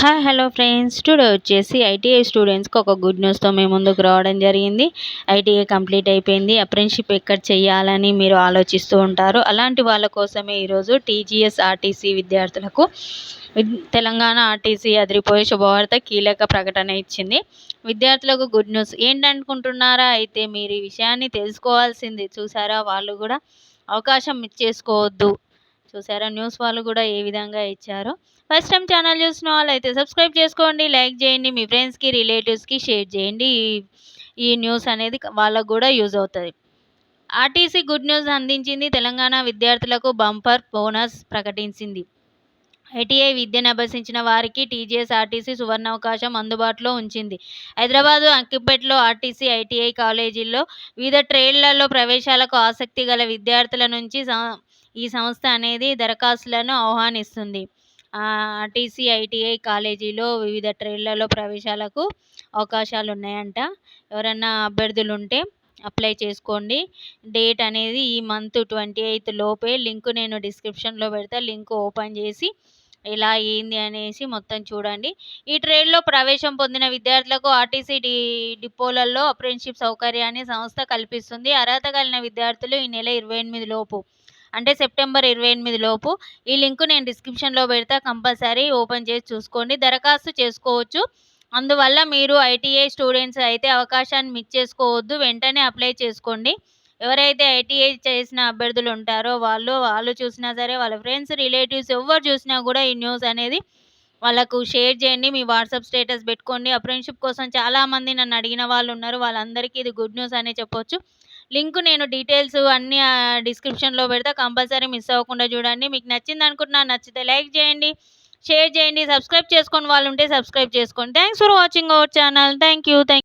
Hi hello friends today వచ్చేసి ITI స్టూడెంట్స్కి ఒక గుడ్ న్యూస్తో మేము ముందుకు రావడం జరిగింది. ఐటీఐ కంప్లీట్ అయిపోయింది. అప్రెంటిషిప్ ఎక్కడ చేయాలని మీరు ఆలోచిస్తూ ఉంటారు. అలాంటి వాళ్ళ కోసమే ఈరోజు టీజీఎస్ ఆర్టీసీ విద్యార్థులకు తెలంగాణ ఆర్టీసీ అదిరిపోయే శుభవార్త కీలక ప్రకటన ఇచ్చింది. విద్యార్థులకు గుడ్ న్యూస్ ఏంటనుకుంటున్నారా? అయితే మీరు ఈ విషయాన్ని తెలుసుకోవాల్సింది చూసారా? వాళ్ళు కూడా అవకాశం ఇచ్చేసుకోవద్దు. చూసారా? న్యూస్ వాళ్ళు కూడా ఏ విధంగా ఇచ్చారో. ఫస్ట్ టైం ఛానల్ చూసిన వాళ్ళు అయితే సబ్స్క్రైబ్ చేసుకోండి లైక్ చేయండి మీ ఫ్రెండ్స్కి రిలేటివ్స్కి షేర్ చేయండి. ఈ న్యూస్ అనేది వాళ్ళకు కూడా యూజ్ అవుతుంది. ఆర్టీసీ గుడ్ న్యూస్ అందించింది తెలంగాణ విద్యార్థులకు బంపర్ బోనస్ ప్రకటించింది. ఐటీఐ విద్యను అభ్యసించిన వారికి టీజీఎస్ ఆర్టీసీ సువర్ణావకాశం అందుబాటులో ఉంచింది. హైదరాబాదు అంకిపేటలో ఆర్టీసీ ఐటీఐ కాలేజీల్లో వివిధ ట్రేడ్లలో ప్రవేశాలకు ఆసక్తి గల విద్యార్థుల నుంచి ఈ సంస్థ అనేది దరఖాస్తులను ఆహ్వానిస్తుంది. ఆర్టీసీ ఐటీఐ కాలేజీలో వివిధ ట్రేడ్లలో ప్రవేశాలకు అవకాశాలు ఉన్నాయంట ఎవరన్నా అభ్యర్థులు ఉంటే అప్లై చేసుకోండి. డేట్ అనేది ఈ మంత్ ట్వంటీ ఎయిత్ లోపే. లింక్ నేను డిస్క్రిప్షన్లో పెడతా. లింక్ ఓపెన్ చేసి ఎలా ఏంది అనేసి మొత్తం చూడండి. ఈ ట్రేడ్లో ప్రవేశం పొందిన విద్యార్థులకు ఆర్టీసీ డి డిపోలలో అప్రెంటిషిప్ సౌకర్యాన్ని సంస్థ కల్పిస్తుంది. అర్హత కలిగిన విద్యార్థులు ఈ నెల ఇరవై ఎనిమిది లోపు అంటే సెప్టెంబర్ ఇరవై ఎనిమిది లోపు. ఈ లింక్ నేను డిస్క్రిప్షన్లో పెడతా కంపల్సరీ ఓపెన్ చేసి చూసుకోండి. దరఖాస్తు చేసుకోవచ్చు. అందువల్ల మీరు ఐటీఐ స్టూడెంట్స్ అయితే అవకాశాన్ని మిస్ చేసుకోవద్దు. వెంటనే అప్లై చేసుకోండి. ఎవరైతే ఐటీఐ చేసిన అభ్యర్థులు ఉంటారో వాళ్ళు వాళ్ళు చూసినా సరే వాళ్ళ ఫ్రెండ్స్ రిలేటివ్స్ ఎవరు చూసినా కూడా ఈ న్యూస్ అనేది వాళ్ళకు షేర్ చేయండి. మీ వాట్సాప్ స్టేటస్ పెట్టుకోండి. అప్రెంట్షిప్ కోసం చాలామంది నన్ను అడిగిన వాళ్ళు ఉన్నారు. వాళ్ళందరికీ ఇది గుడ్ న్యూస్ అనే చెప్పొచ్చు. లింక్ నేను డీటెయిల్స్ అన్నీ డిస్క్రిప్షన్లో పెడతా. కంపల్సరీ మిస్ అవ్వకుండా చూడండి. మీకు నచ్చింది అనుకుంటున్నా నచ్చితే లైక్ చేయండి షేర్ చేయండి సబ్స్క్రైబ్ చేసుకొని వాళ్ళు ఉంటే సబ్స్క్రైబ్ చేసుకోండి. Thanks for watching our channel thank you thank